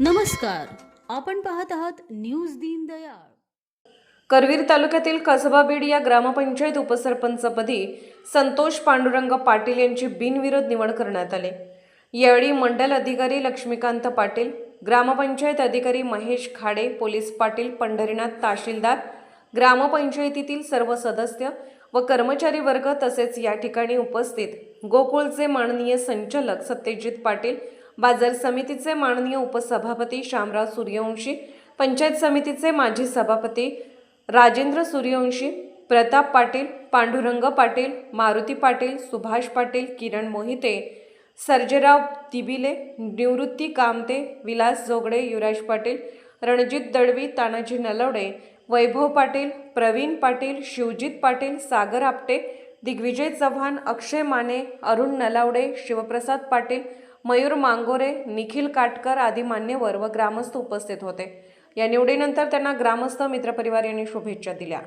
नमस्कार. आपण पाहत आहात न्यूज दीनदयाळ करवीर तालुक्यातील कसबा बीड या ग्रामपंचायत उपसरपंचपदी संतोष पांडुरंग पाटील यांची बिनविरोध निवड करण्यात आली. यावेळी मंडल अधिकारी लक्ष्मीकांत पाटील ग्रामपंचायत अधिकारी महेश खाडे पोलीस पाटील पंढरीनाथ तहसीलदार ग्रामपंचायतीतील सर्व सदस्य व कर्मचारी वर्ग तसेच या ठिकाणी उपस्थित गोकुळचे माननीय संचालक सत्यजित पाटील बाजार समितीचे माननीय उपसभापती शामराव सूर्यवंशी पंचायत समितीचे माजी सभापती राजेंद्र सूर्यवंशी प्रताप पाटील पांडुरंग पाटील मारुती पाटील सुभाष पाटील किरण मोहिते सर्जेराव तिबिले निवृत्ती कामते विलास जोगडे युवराज पाटील रणजित दळवी तानाजी नलवडे वैभव पाटील प्रवीण पाटील शिवजित पाटील सागर आपटे दिग्विजय चव्हाण अक्षय माने अरुण नलावडे शिवप्रसाद पाटील मयूर मांगोरे निखिल काटकर आदी मान्यवर व ग्रामस्थ उपस्थित होते. या निवडीनंतर त्यांना ग्रामस्थ मित्रपरिवार यांनी शुभेच्छा दिल्या.